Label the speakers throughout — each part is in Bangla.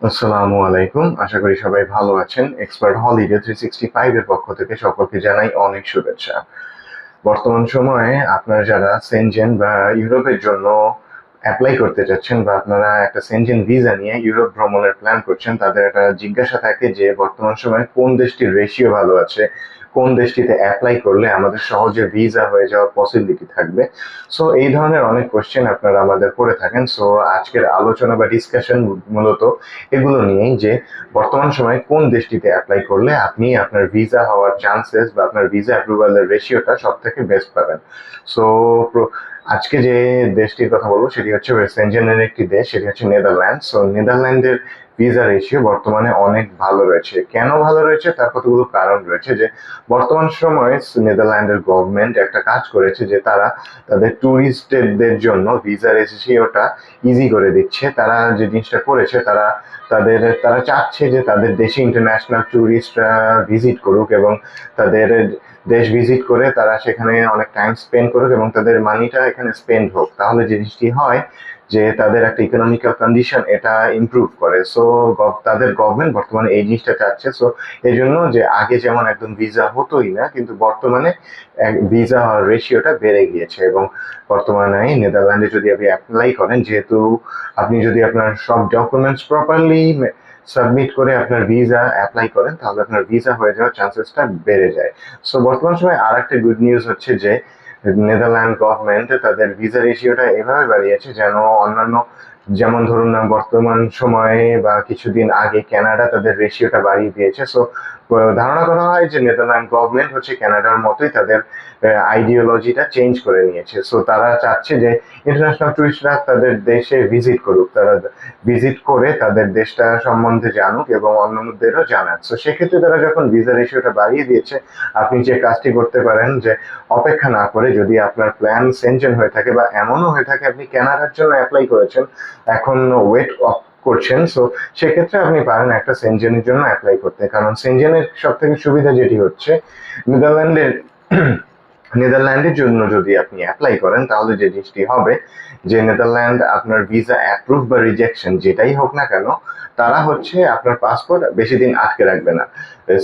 Speaker 1: আসসালামু আলাইকুম। আশা করি সবাই ভালো আছেন। Expert Holiday three sixty five এর পক্ষ থেকে সকলকে জানাই অনেক শুভেচ্ছা। বর্তমান সময়ে আপনারা যারা সেনজেন বা ইউরোপের জন্য অ্যাপ্লাই করতে চাচ্ছেন বা আপনারা একটা সেনজেন ভিসা নিয়ে ইউরোপ ভ্রমণের প্ল্যান করছেন, তাদের একটা জিজ্ঞাসা থাকে যে বর্তমান সময়ে কোন দেশটির রেশিও ভালো আছে? কোন দেশটিতে অ্যাপ্লাই করলে আমাদের সহজে ভিসা হয়ে যাওয়ার পসিবিলিটি থাকবে? সো এই ধরনের অনেক কোয়েশ্চেন আপনারা আমাদের করে থাকেন। সো আজকের আলোচনা বা ডিসকাশন মূলত এগুলো নিয়েই যে, বর্তমান সময়ে কোন দেশটিতে অ্যাপ্লাই করলে আপনি আপনার ভিসা হওয়ার চান্সেস বা আপনার ভিসা অ্যাপ্রুভালের রেশিওটা সব থেকে বেস্ট পাবেন। সো আজকে যে দেশটির কথা বলব, সেটি হচ্ছে ওয়েস্ট একটি দেশ, সেটি হচ্ছে নেদারল্যান্ড সো নেদারল্যান্ডের ভিসা রেশিও বর্তমানে অনেক ভালো রয়েছে। কেন ভালো রয়েছে? তার কতগুলো কারণ রয়েছে যে, বর্তমান সময়ে নেদারল্যান্ডের গভর্নমেন্ট একটা কাজ করেছে যে, তারা তাদের ট্যুরিস্টদের জন্য ভিসা রেশিওটা ইজি করে দিচ্ছে। তারা যে জিনিসটা করেছে, তারা তাদের, তারা চাচ্ছে যে, তাদের দেশে ইন্টারন্যাশনাল ট্যুরিস্টরা ভিজিট করুক এবং তাদের দেশ ভিজিট করে তারা সেখানে অনেক টাইম স্পেন্ড করুক এবং তাদের মানিটা এখানে স্পেন্ড হোক। তাহলে জিনিসটি হয় যে তাদের একটা ইকোনমিক্যাল কন্ডিশন এটা ইমপ্রুভ করে। সো তাদের গভর্নমেন্ট বর্তমানে এই জিনিসটা চাচ্ছে। সো এই জন্য যে আগে যেমন একদম ভিসা হতোই না, কিন্তু বর্তমানে ভিসা হওয়ার রেশিওটা বেড়ে গিয়েছে এবং বর্তমানে নেদারল্যান্ডে যদি আপনি অ্যাপ্লাই করেন, যেহেতু আপনি যদি আপনার সব ডকুমেন্টস প্রপারলি সাবমিট করে আপনার ভিসা অ্যাপ্লাই করেন, তাহলে আপনার ভিসা হয়ে যাওয়ার চান্সেসটা বেড়ে যায়। সো বর্তমান সময় আর একটা গুড নিউজ হচ্ছে যে নেদারল্যান্ড গভর্নমেন্ট তাদের ভিসা রেশিওটা এভাবে বাড়িয়েছে যেন অন্যান্য যেমন ধরুন না, বর্তমান সময়ে বা কিছুদিন আগে কানাডা তাদের রেশিওটা বাড়িয়ে দিয়েছে। সো ধারণা করা হয় যে নেদারল্যান্ড গভর্নমেন্ট হচ্ছে কানাডার মতোই তাদের আইডিওলজিটা চেঞ্জ করে নিয়েছে। সো তারা চাচ্ছে যে ইন্টারন্যাশনাল টুরিস্টরা তাদের দেশে ভিজিট করুক, তারা ভিজিট করে তাদের দেশটা সম্বন্ধে জানুক এবং অন্যদেরও জানাক। সো সেক্ষেত্রে তারা যখন ভিসা রেশিওটা বাড়িয়ে দিয়েছে, আপনি যে কাজটি করতে পারেন যে অপেক্ষা না করে যদি আপনার প্ল্যান সেনশন হয়ে থাকে বা এমনও হয়ে থাকে আপনি কানাডার জন্য অ্যাপ্লাই করেছেন এখন ওয়েট করছেন সো সেক্ষেত্রে আপনি পারেন একটা সেনজেনের জন্য অ্যাপ্লাই করতে। কারণ সেনজেনের সব থেকে সুবিধা যেটি হচ্ছে নেদারল্যান্ডের নেদারল্যান্ডের জন্য যদি আপনি অ্যাপ্লাই করেন, তাহলে যে জিনিসটি হবে যে নেদারল্যান্ড আপনার ভিসা অ্যাপ্রুভ বা রিজেকশন যেটাই হোক না কেন, তারা হচ্ছে আপনার পাসপোর্ট বেশি দিন আটকে রাখবে না।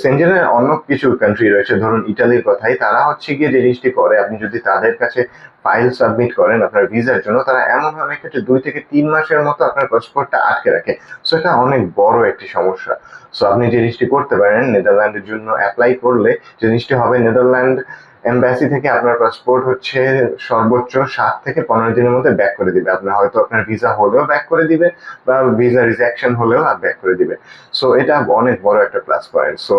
Speaker 1: সেনজেনের অন্য কিছু কান্ট্রি রয়েছে, ধরুন ইটালির কথাই, তারা হচ্ছে গিয়ে যে জিনিসটি করে, আপনি যদি তাদের কাছে ফাইল সাবমিট করেন আপনার ভিসার জন্য, তারা এমন অনেক ক্ষেত্রে দুই থেকে তিন মাসের মতো আপনার পাসপোর্টটা আটকে রাখে। সো এটা অনেক বড় একটি সমস্যা। সো আপনি যে জিনিসটি করতে পারেন, নেদারল্যান্ডের জন্য অ্যাপ্লাই করলে, যে জিনিসটি হবে নেদারল্যান্ড এম্বাসি থেকে আপনার পাসপোর্ট হচ্ছে সর্বোচ্চ সাত থেকে পনেরো দিনের মধ্যে ব্যাক করে দিবে। আপনার হয়তো আপনার ভিসা হলেও ব্যাক করে দিবে বা ভিসা রিজেকশন হলেও আর ব্যাক করে দিবে। সো এটা অনেক বড় একটা প্লাস পয়েন্ট সো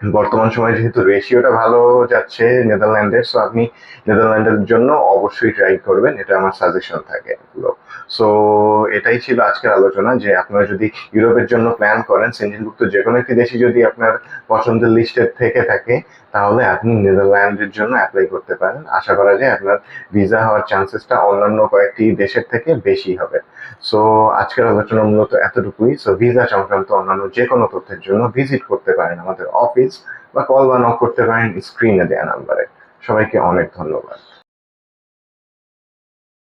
Speaker 1: বর্তমান সময়ে যেহেতু রেশিওটা ভালো যাচ্ছে নেদারল্যান্ডের সো আপনি নেদারল্যান্ডের জন্য অবশ্যই ট্রাই করবেন। এটা আমার সাজেশন থাকে সো এটাই ছিল আজকের আলোচনা যে আপনারা যদি ইউরোপের জন্য প্ল্যান করেন সেঞ্জিনভুক্ত যে কোনো একটি দেশে যদি আপনার পছন্দের লিস্টে থেকে থাকে, তাহলে আপনি নেদারল্যান্ডের জন্য অ্যাপ্লাই করতে পারেন। আশা করা যায় আপনার ভিসা হওয়ার চান্সেসটা অন্যান্য কয়েকটি দেশের থেকে বেশি হবে। সো আজকের আলোচনা মূলত এতটুকুই। সো ভিসা সংক্রান্ত অন্যান্য যে কোনো তথ্যের জন্য ভিজিট করতে পারেন আমাদের অফিস বা কল বা নক করতে পারেন স্ক্রিনে দেওয়া নাম্বারে সবাইকে অনেক ধন্যবাদ।